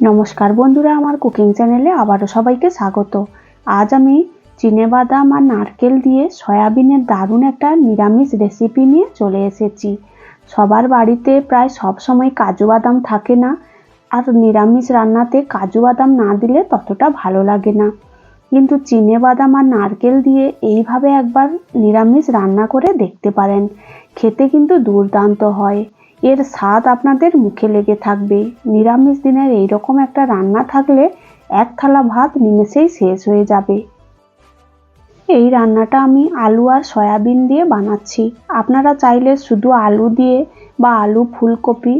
নমস্কার বন্ধুরা, আমার কুকিং চ্যানেলে আবারও সবাইকে স্বাগত। আজ আমি চিনেবাদাম আর নারকেল দিয়ে সয়াবিনের দারুণ একটা নিরামিষ রেসিপি নিয়ে চলে এসেছি। সবার বাড়িতে প্রায় সব সময় কাজু বাদাম থাকে না, আর নিরামিষ রান্নাতে কাজু বাদাম না দিলে ততটা ভালো লাগে না। কিন্তু চিনেবাদাম আর নারকেল দিয়ে এইভাবে একবার নিরামিষ রান্না করে দেখতে পারেন। খেতে কিন্তু দুর্দান্ত হয়। এর স্বাদ আপনাদের মুখে লেগে থাকবে। নিরামিষ দিনের এইরকম একটা রান্না থাকলে এক থালা ভাত নিমেষেই শেষ হয়ে যাবে। এই রান্নাটা আমি আলু আর সয়াবিন দিয়ে বানাচ্ছি। আপনারা চাইলে শুধু আলু দিয়ে বা আলু ফুলকপি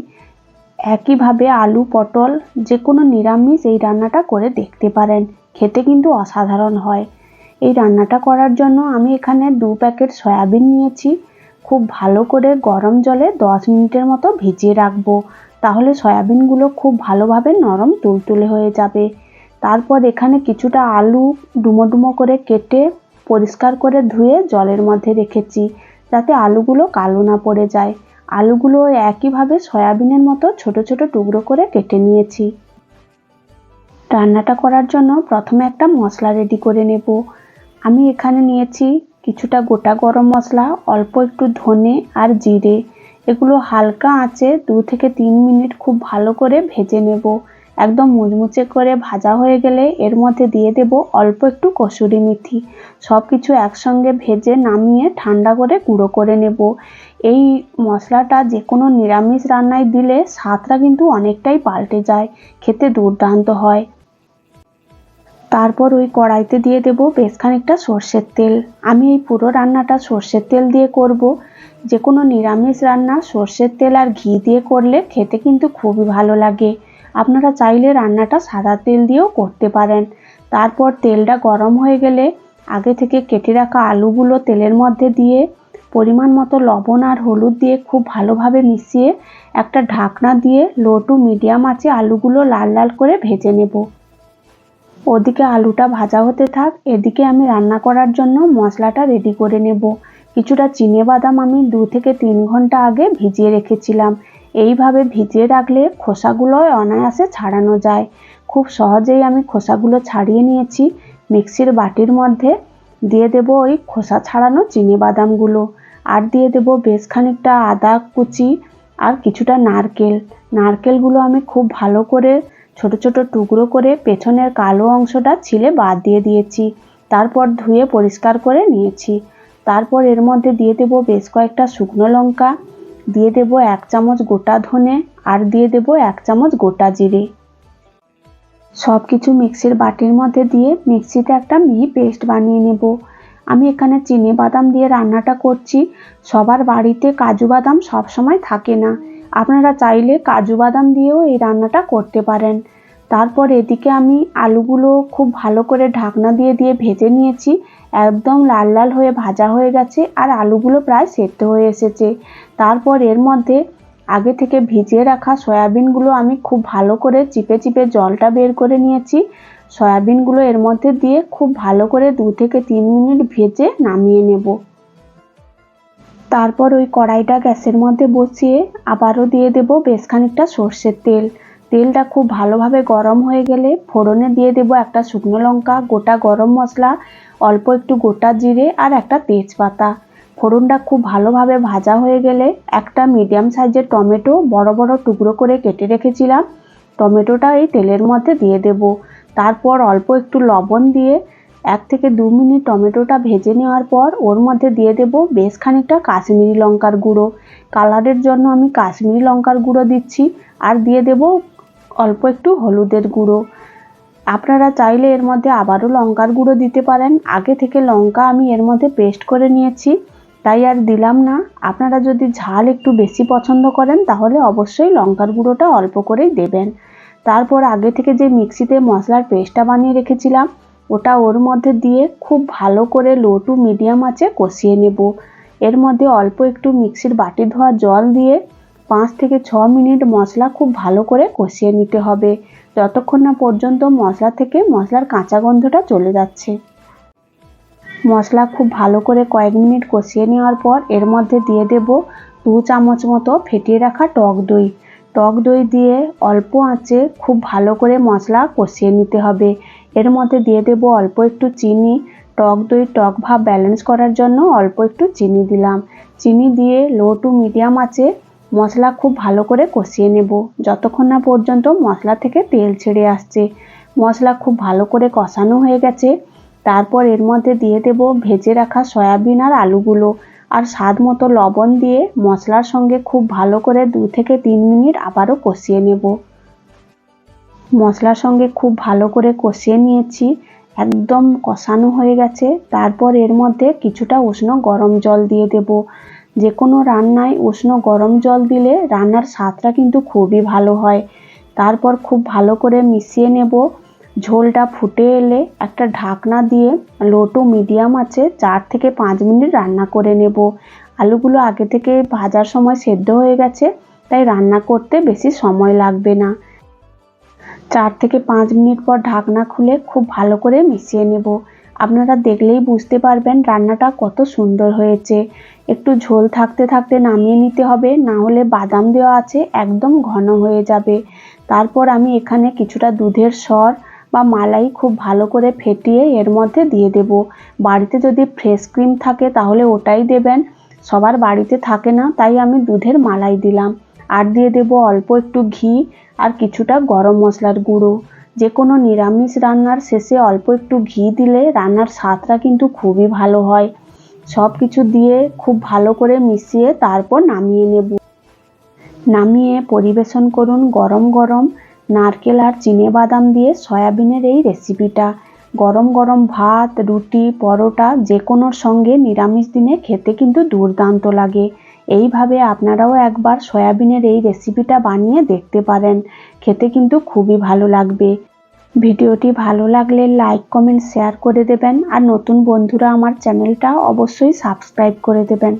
একইভাবে আলু পটল যে কোনো নিরামিষ এই রান্নাটা করে দেখতে পারেন। খেতে কিন্তু অসাধারণ হয়। এই রান্নাটা করার জন্য আমি এখানে দু প্যাকেট সয়াবিন নিয়েছি। খুব ভালো করে গরম জলে দশ মিনিটের মতো ভিজিয়ে রাখব। তাহলে সয়াবিনগুলো খুব ভালোভাবে নরম তুলতুলে হয়ে যাবে। তারপর এখানে কিছুটা আলু ডুমো ডুমো করে কেটে পরিষ্কার করে ধুয়ে জলের মধ্যে রেখেছি, যাতে আলুগুলো কালো না পড়ে যায়। আলুগুলো একইভাবে সয়াবিনের মতো ছোট ছোট টুকরো করে কেটে নিয়েছি। রান্নাটা করার জন্য প্রথমে একটা মশলা রেডি করে নেব। আমি এখানে নিয়েছি কিছুটা গোটা গরম মশলা, অল্প একটু ধনে আর জিরে। এগুলো হালকা আঁচে দু থেকে তিন মিনিট খুব ভালো করে ভেজে নেব। একদম মুচমুচে করে ভাজা হয়ে গেলে এর মধ্যে দিয়ে দেব অল্প একটু কসুরি মেথি। সব কিছু একসঙ্গে ভেজে নামিয়ে ঠান্ডা করে গুঁড়ো করে নেব। এই মশলাটা যে কোনো নিরামিষ রান্নায় দিলে স্বাদটা কিন্তু অনেকটাই পাল্টে যায়, খেতে দুর্দান্ত হয়। তারপর ওই কড়াইতে দিয়ে দেবো বেশ খানিকটা সর্ষের তেল। আমি এই পুরো রান্নাটা সর্ষের তেল দিয়ে করব। যে কোনো নিরামিষ রান্না সর্ষের তেল আর ঘি দিয়ে করলে খেতে কিন্তু খুবই ভালো লাগে। আপনারা চাইলে রান্নাটা সাদা তেল দিয়েও করতে পারেন। তারপর তেলটা গরম হয়ে গেলে আগে থেকে কেটে রাখা আলুগুলো তেলের মধ্যে দিয়ে পরিমাণ মতো লবণ আর হলুদ দিয়ে খুব ভালোভাবে মিশিয়ে একটা ঢাকনা দিয়ে লো টু মিডিয়াম আঁচে আলুগুলো লাল লাল করে ভেজে নেব। ওদিকে আলুটা ভাজা হতে থাক, এদিকে আমি রান্না করার জন্য মশলাটা রেডি করে নেব। কিছুটা চিনে বাদাম আমি দু থেকে তিন ঘণ্টা আগে ভিজিয়ে রেখেছিলাম। এইভাবে ভিজিয়ে রাখলে খোসাগুলো অনায়াসে ছাড়ানো যায়। খুব সহজেই আমি খোসাগুলো ছাড়িয়ে নিয়েছি। মিক্সির বাটির মধ্যে দিয়ে দেব ওই খোসা ছাড়ানো চিনে বাদামগুলো। আর দিয়ে দেব বেশ খানিকটা আদা কুচি আর কিছুটা নারকেল। নারকেলগুলো আমি খুব ভালো করে ছোট ছোট টুকরো করে পেছনের কালো অংশটা ছিলে বাদ দিয়ে দিয়েছি। তারপর ধুয়ে পরিষ্কার করে নিয়েছি। তারপর এর মধ্যে দিয়ে দেব বেশ কয়েকটা শুকনো লঙ্কা, দিয়ে দেব এক চামচ গোটা ধনে, আর দিয়ে দেব এক চামচ গোটা জিরে। সব কিছু মিক্সির বাটির মধ্যে দিয়ে মিক্সিতে একটা মিহি পেস্ট বানিয়ে নেব। আমি এখানে চিনি বাদাম দিয়ে রান্নাটা করছি। সবার বাড়িতে কাজু বাদাম সবসময় থাকে না। আপনারা চাইলে কাজু বাদাম দিয়েও এই রান্নাটা করতে পারেন। তারপর এদিকে আমি আলুগুলো খুব ভালো করে ঢাকনা দিয়ে দিয়ে ভেজে নিয়েছি। একদম লাল লাল হয়ে ভাজা হয়ে গেছে আর আলুগুলো প্রায় সেদ্ধ হয়ে এসেছে। তারপর এর মধ্যে আগে থেকে ভিজিয়ে রাখা সয়াবিনগুলো আমি খুব ভালো করে চিপে চিপে জলটা বের করে নিয়েছি। সয়াবিনগুলো এর মধ্যে দিয়ে খুব ভালো করে দু থেকে তিন মিনিট ভেজে নামিয়ে নেব। তারপর ওই কড়াইটা গ্যাসের মধ্যে বসিয়ে আবারও দিয়ে দেব বেশ খানিকটা সর্ষের তেল। তেলটা খুব ভালোভাবে গরম হয়ে গেলে ফোড়নে দিয়ে দেব একটা শুকনো লঙ্কা, গোটা গরম মশলা, অল্প একটু গোটা জিরে আর একটা তেজপাতা। ফোড়নটা খুব ভালোভাবে ভাজা হয়ে গেলে একটা মিডিয়াম সাইজের টমেটো বড় বড় টুকরো করে কেটে রেখেছিলাম। টমেটোটা এই তেলের মধ্যে দিয়ে দেব। তারপর অল্প একটু লবণ দিয়ে এক থেকে দু মিনিট টমেটোটা ভেজে নেওয়ার পর ওর মধ্যে দিয়ে দেব বেশ খানিকটা কাশ্মীরি লঙ্কার গুঁড়ো। কালারের জন্য আমি কাশ্মীরি লঙ্কার গুঁড়ো দিচ্ছি আর দিয়ে দেব অল্প একটু হলুদের গুঁড়ো। আপনারা চাইলে এর মধ্যে আবারও লঙ্কার গুঁড়ো দিতে পারেন। আগে থেকে লঙ্কা আমি এর মধ্যে পেস্ট করে নিয়েছি, তাই আর দিলাম না। আপনারা যদি ঝাল একটু বেশি পছন্দ করেন, তাহলে অবশ্যই লঙ্কার গুঁড়োটা অল্প করেই দেবেন। তারপর আগে থেকে যে মিক্সিতে মশলার পেস্টটা বানিয়ে রেখেছিলাম ওটা ওর মধ্যে দিয়ে খুব ভালো করে লো টু মিডিয়াম আছে কষিয়ে নেব। এর মধ্যে অল্প একটু মিক্সির বাটি ধোয়া জল দিয়ে পাঁচ থেকে ছ মিনিট মশলা খুব ভালো করে কষিয়ে নিতে হবে। যতক্ষণ না পর্যন্ত মশলা থেকে মশলার কাঁচা গন্ধটা চলে যাচ্ছে। মশলা খুব ভালো করে কয়েক মিনিট কষিয়ে নেওয়ার পর এর মধ্যে দিয়ে দেব দু চামচ মতো ফেটিয়ে রাখা টক দই। টক দই দিয়ে অল্প আঁচে খুব ভালো করে মশলা কষিয়ে নিতে হবে। এর মধ্যে দিয়ে দেব অল্প একটু চিনি, টক দই, টক ভাব ব্যালেন্স করার জন্য অল্প একটু চিনি দিলাম। চিনি দিয়ে লো টু মিডিয়াম আঁচে মশলা খুব ভালো করে কষিয়ে নেব। যতক্ষণ না পর্যন্ত মশলা থেকে তেল ছেড়ে আসছে। মশলা খুব ভালো করে কষানো হয়ে গেছে। তারপর এর মধ্যে দিয়ে দেব ভেজে রাখা সয়াবিন আর আলুগুলো আর স্বাদ মতো লবণ দিয়ে মশলার সঙ্গে খুব ভালো করে দু থেকে তিন মিনিট আবারও কষিয়ে নেব। মশলার সঙ্গে খুব ভালো করে কষিয়ে নিয়েছি। একদম কষানো হয়ে গেছে। তারপর এর মধ্যে কিছুটা উষ্ণ গরম জল দিয়ে দেব। যে কোনো রান্নায় উষ্ণ গরম জল দিলে রান্নার স্বাদটা কিন্তু খুবই ভালো হয়। তারপর খুব ভালো করে মিশিয়ে নেব। ঝোলটা ফুটে এলে একটা ঢাকনা দিয়ে লো টু মিডিয়াম আছে চার থেকে পাঁচ মিনিট রান্না করে নেব। আলুগুলো আগে থেকে ভাজার সময় সেদ্ধ হয়ে গেছে, তাই রান্না করতে বেশি সময় লাগবে না। চার থেকে পাঁচ মিনিট পর ঢাকনা খুলে খুব ভালো করে মিশিয়ে নেব। আপনারা দেখলেই বুঝতে পারবেন রান্নাটা কত সুন্দর হয়েছে। একটু ঝোল থাকতে থাকতে নামিয়ে নিতে হবে, না হলে বাদাম দেওয়া আছে একদম ঘন হয়ে যাবে। তারপর আমি এখানে কিছুটা দুধের সর বা মালাই খুব ভালো করে ফেটিয়ে এর মধ্যে দিয়ে দেব। বাড়িতে যদি ফ্রেশ ক্রিম থাকে তাহলে ওটাই দেবেন। সবার বাড়িতে থাকে না, তাই আমি দুধের মালাই দিলাম। আর দিয়ে দেব অল্প একটু ঘি আর কিছুটা গরম মশলার গুঁড়ো। যে কোনো নিরামিষ রান্নার শেষে অল্প একটু ঘি দিলে রান্নার স্বাদটা কিন্তু খুবই ভালো হয়। সব কিছু দিয়ে খুব ভালো করে মিশিয়ে তারপর নামিয়ে নেব। নামিয়ে পরিবেশন করুন গরম গরম নারকেল আর চিনে বাদাম দিয়ে সয়াবিনের এই রেসিপিটা। গরম গরম ভাত, রুটি, পরোটা যে কোনোর সঙ্গে নিরামিষ দিনে খেতে কিন্তু দুর্দান্ত লাগে। এইভাবে আপনারাও একবার সয়াবিনের এই রেসিপিটা বানিয়ে দেখতে পারেন। খেতে কিন্তু খুবই ভালো লাগবে। ভিডিওটি ভালো লাগলে লাইক কমেন্ট শেয়ার করে দেবেন। আর নতুন বন্ধুরা আমার চ্যানেলটা অবশ্যই সাবস্ক্রাইব করে দেবেন।